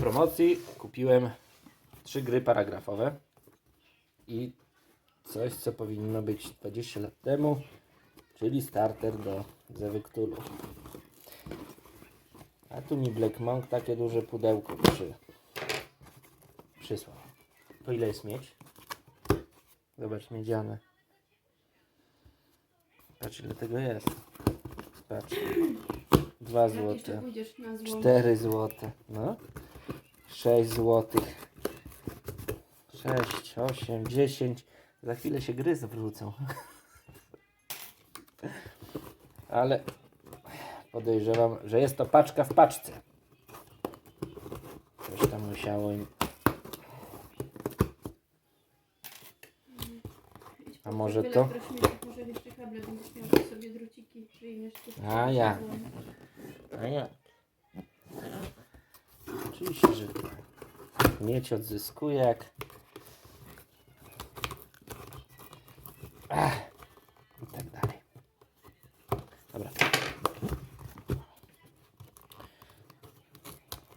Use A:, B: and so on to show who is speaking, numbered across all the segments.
A: promocji kupiłem trzy gry paragrafowe i coś, co powinno być 20 lat temu, czyli starter do Zewyktulo. A tu mi Black Monk takie duże pudełko przy, przysłał. Po ile jest mieć? Zobacz, miedziane. Patrz ile tego jest. Patrz. Dwa
B: Jak jeszcze
A: złote.
B: pójdziesz na złą.
A: 4 złote. No. 6 złotych. 6, 8, 10. Za chwilę się gry zwrócą. Ale podejrzewam, że jest to paczka w paczce. Coś tam musiało im. A może to? A ja. A jak? Oczywiście, że tak. Mieć odzyskuje jak. Ach, I tak dalej. Dobra.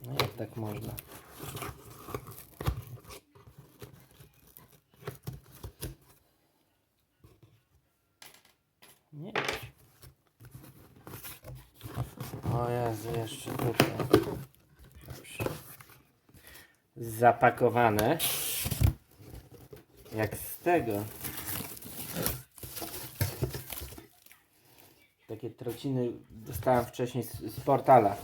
A: No jak tak można? Nie. O Jezu, jeszcze tutaj. Zapakowane. Jak z tego. Takie trociny dostałem wcześniej z, z portala.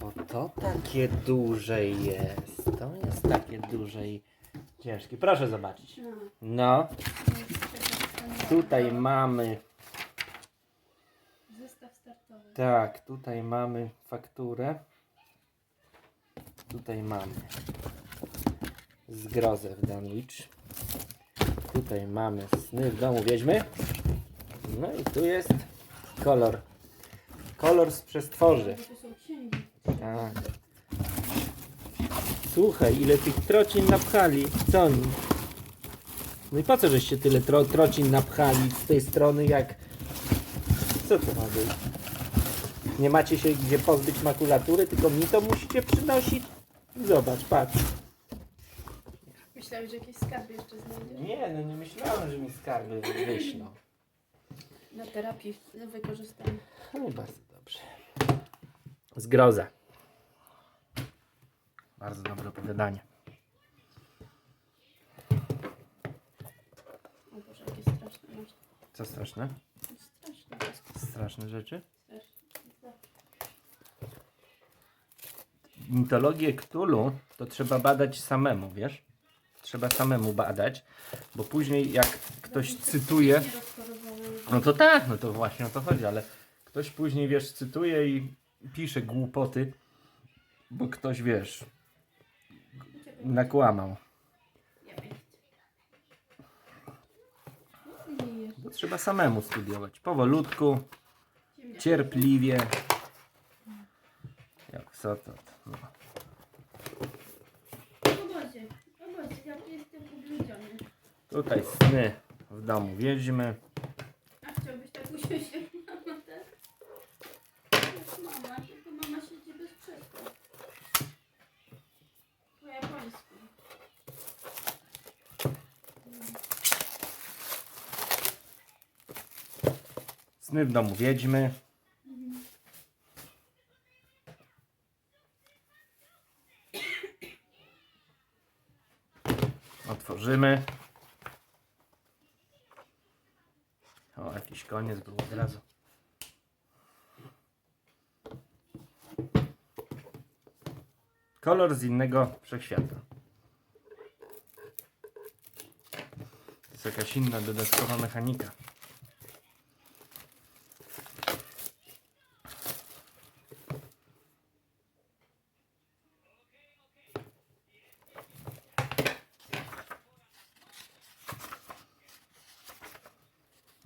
A: Bo to takie duże jest. To jest takie duże i ciężkie. Proszę zobaczyć.
B: No,
A: tutaj mamy
B: Zestaw startowy.
A: Tak, tutaj mamy fakturę. Tutaj mamy zgrozę w Danwich. Tutaj mamy sny w domu wiedźmy. No i tu jest kolor. Kolor z przestworzy. Tak. Słuchaj, ile tych trocin napchali. Co oni? No i po co żeście tyle tro trocin napchali z tej strony jak... Co to ma być? Nie macie się gdzie pozbyć makulatury, tylko mi to musicie przynosić. Zobacz, patrz.
B: Myślałem, że jakieś skarby jeszcze znajdziesz.
A: Nie, no nie myślałem, że mi skarby wyślą.
B: Na terapii wykorzystamy.
A: No i bardzo dobrze. Zgroza. Bardzo dobre opowiadanie.
B: O Boże, jakie straszne masz.
A: Co straszne?
B: Straszne,
A: Straszne rzeczy?
B: straszne.
A: Mitologię Cthulhu to trzeba badać samemu, wiesz? Trzeba samemu badać, bo później jak ktoś cytuje, no to tak, no to właśnie o to chodzi, ale ktoś później, wiesz, cytuje i pisze głupoty, bo ktoś, wiesz, nakłamał. Bo trzeba samemu studiować, powolutku, cierpliwie. Jak co to?
B: Jestem ubrudzony.
A: Tutaj sny w domu wiedźmy.
B: A chciałbyś tak usiąść jak mama, tak? Jak mama, tylko mama siedzi bez krzesła. Po japońsku.
A: Sny w domu wiedźmy. Otworzymy. O, jakiś koniec był od razu. Kolor z innego wszechświata. To jest jakaś inna dodatkowa mechanika.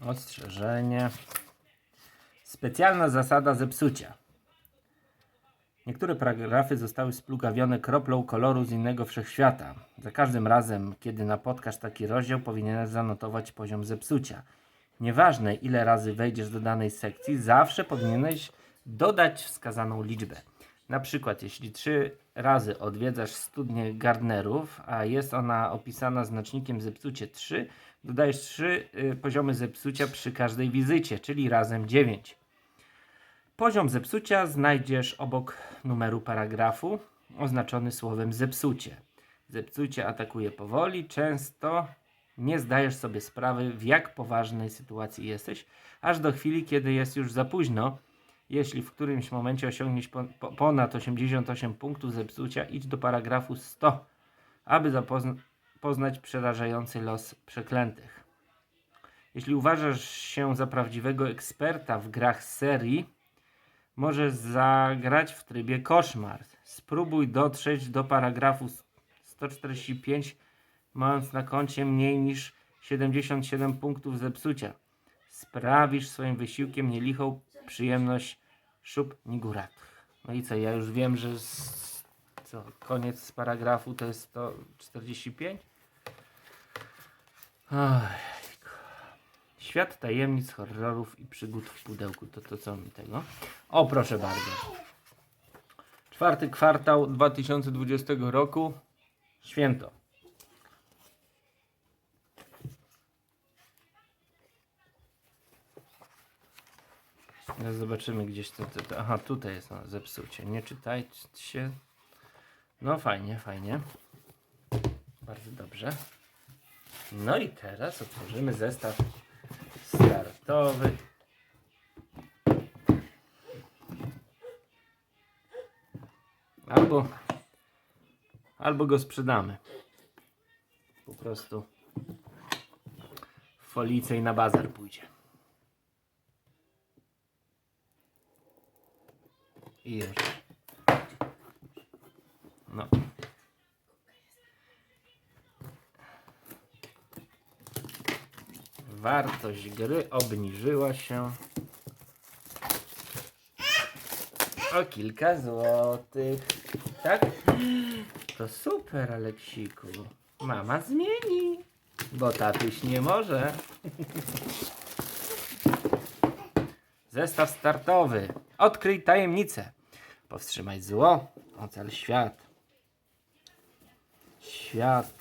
A: Ostrzeżenie. Specjalna zasada zepsucia. Niektóre paragrafy zostały splugawione kroplą koloru z innego wszechświata. Za każdym razem, kiedy napotkasz taki rozdział, powinieneś zanotować poziom zepsucia. Nieważne, ile razy wejdziesz do danej sekcji, zawsze powinieneś dodać wskazaną liczbę. Na przykład, jeśli trzy razy odwiedzasz studnię Gardnerów, a jest ona opisana znacznikiem zepsucie 3, dodajesz 3 y, poziomy zepsucia przy każdej wizycie, czyli razem 9. Poziom zepsucia znajdziesz obok numeru paragrafu oznaczony słowem zepsucie. Zepsucie atakuje powoli, często nie zdajesz sobie sprawy, w jak poważnej sytuacji jesteś, aż do chwili, kiedy jest już za późno. Jeśli w którymś momencie osiągniesz po, po, ponad 88 punktów zepsucia, idź do paragrafu 100, aby poznać przerażający los przeklętych. Jeśli uważasz się za prawdziwego eksperta w grach serii, możesz zagrać w trybie koszmar. Spróbuj dotrzeć do paragrafu 145, mając na koncie mniej niż 77 punktów zepsucia. Sprawisz swoim wysiłkiem nielichą przyjemność szub nigurat. No i co, ja już wiem, że z, co, koniec paragrafu to jest 145? Ojejku. Świat tajemnic, horrorów i przygód w pudełku. To to co mi tego? O, proszę bardzo. Czwarty kwartał 2020 roku. Święto. Teraz zobaczymy gdzieś to, to, to. Aha, tutaj jest no, zepsucie. Nie czytajcie. No fajnie, fajnie. Bardzo dobrze. No i teraz otworzymy zestaw startowy. Albo, albo go sprzedamy. Po prostu w folice i na bazar pójdzie. I już. No. Wartość gry obniżyła się o kilka złotych. Tak? To super, Aleksiku. Mama zmieni, bo tatuś nie może. Zestaw startowy. Odkryj tajemnicę. Powstrzymaj zło. Ocal świat. Świat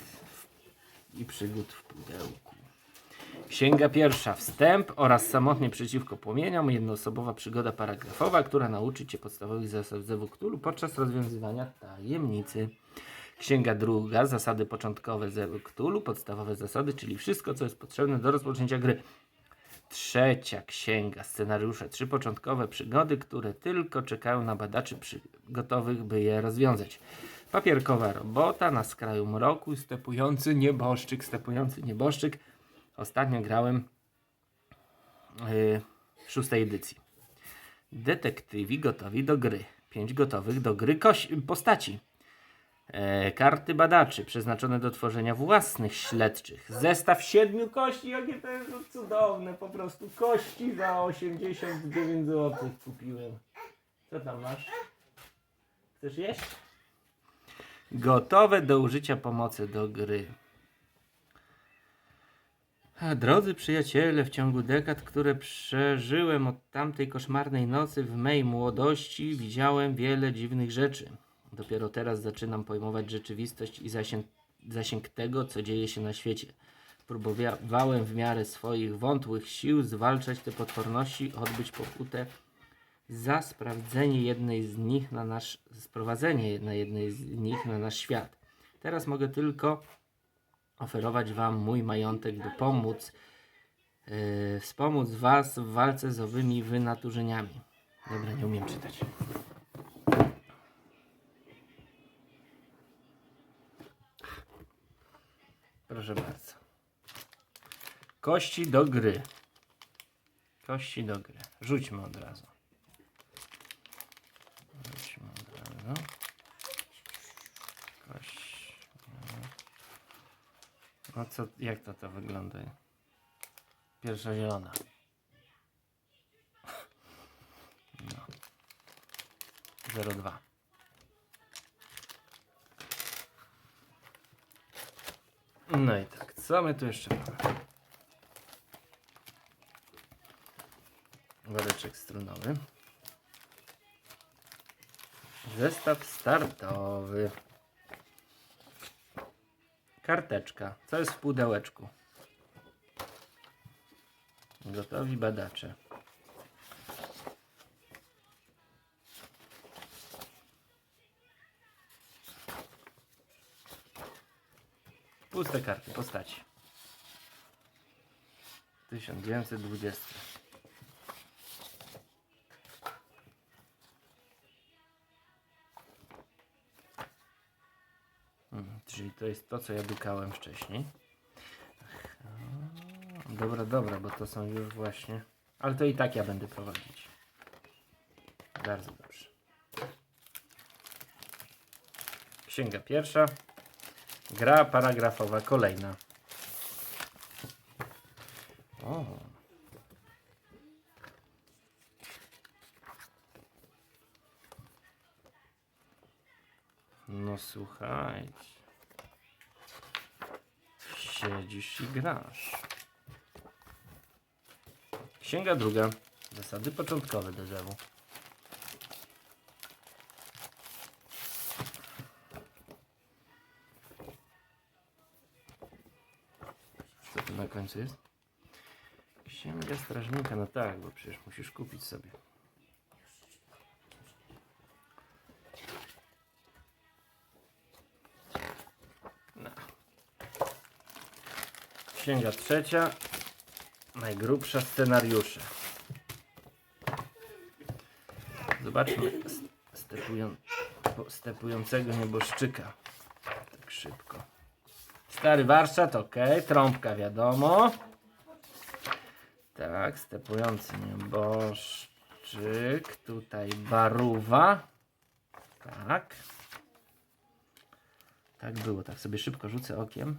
A: i przygód w pudełku. Księga pierwsza. Wstęp oraz samotnie przeciwko płomieniom. Jednoosobowa przygoda paragrafowa, która nauczy Cię podstawowych zasad Zewu podczas rozwiązywania tajemnicy. Księga druga. Zasady początkowe Zewu. Podstawowe zasady, czyli wszystko, co jest potrzebne do rozpoczęcia gry. Trzecia księga, scenariusze, trzy początkowe przygody, które tylko czekają na badaczy gotowych, by je rozwiązać. Papierkowa robota na skraju mroku, stepujący nieboszczyk, stepujący nieboszczyk. Ostatnio grałem yy, w szóstej edycji. Detektywi gotowi do gry. Pięć gotowych do gry postaci. E, karty badaczy przeznaczone do tworzenia własnych śledczych. Zestaw siedmiu kości, jakie to jest cudowne, po prostu kości za 89 zł kupiłem. Co tam masz? Chcesz jeść? Gotowe do użycia pomocy do gry. A, Drodzy przyjaciele, w ciągu dekad, które przeżyłem od tamtej koszmarnej nocy w mej młodości, widziałem wiele dziwnych rzeczy. Dopiero teraz zaczynam pojmować rzeczywistość i zasięg, zasięg tego, co dzieje się na świecie. Próbowałem w miarę swoich wątłych sił zwalczać te potworności, odbyć pokutę za sprawdzenie jednej z nich na nasz, sprowadzenie na jednej z nich na nasz świat. Teraz mogę tylko oferować Wam mój majątek, by pomóc, yy, wspomóc Was w walce z owymi wynaturzeniami. Dobra, nie umiem czytać. Proszę bardzo. Kości do gry. Kości do gry. Rzućmy od razu. Rzućmy od razu. No co, jak to to wygląda? Pierwsza zielona. No. 02. No i tak, co my tu jeszcze mamy? Woreczek strunowy. Zestaw startowy. Karteczka. Co jest w pudełeczku? Gotowi badacze. Puste karty postaci. 1920. Mm, Czyli to jest to, co ja dukałem wcześniej. Dobra, dobra, bo to są już właśnie. Ale to i tak ja będę prowadzić. Bardzo dobrze. Księga pierwsza. Gra paragrafowa kolejna. O. No słuchajcie. Siedzisz i grasz. Księga druga. Zasady początkowe do zewu. Końcu jest? Księga strażnika, no tak, bo przecież musisz kupić sobie. No. Księga trzecia. Najgrubsza scenariusze. Zobaczmy stepują, stepującego nieboszczyka. Stary warsztat, ok. Trąbka, wiadomo. Tak, stepujący nieboszczyk. Tutaj baruwa. Tak. Tak było, tak sobie szybko rzucę okiem.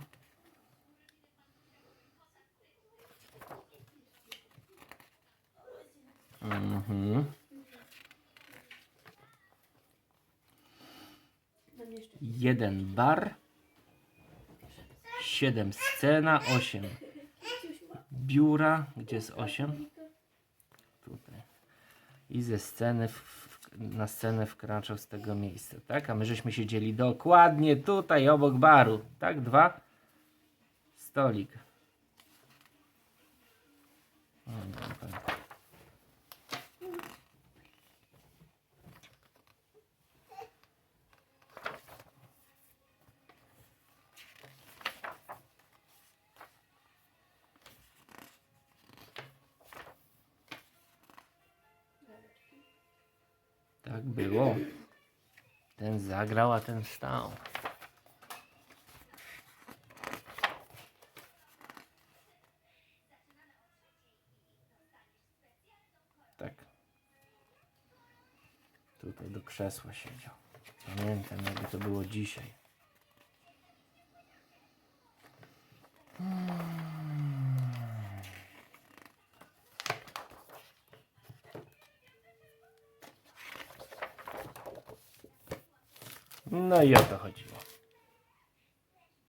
A: Mhm. Jeden bar. Siedem scena, osiem biura, gdzie jest osiem? Tutaj. I ze sceny w, na scenę wkraczał z tego miejsca, tak? A my żeśmy siedzieli dokładnie tutaj, obok baru, tak? Dwa. Stolik. O, dobra. Tak było. Ten zagrał, a ten stał. Tak. Tutaj do krzesła siedział. Pamiętam, jakby to było dzisiaj. No i o to chodziło.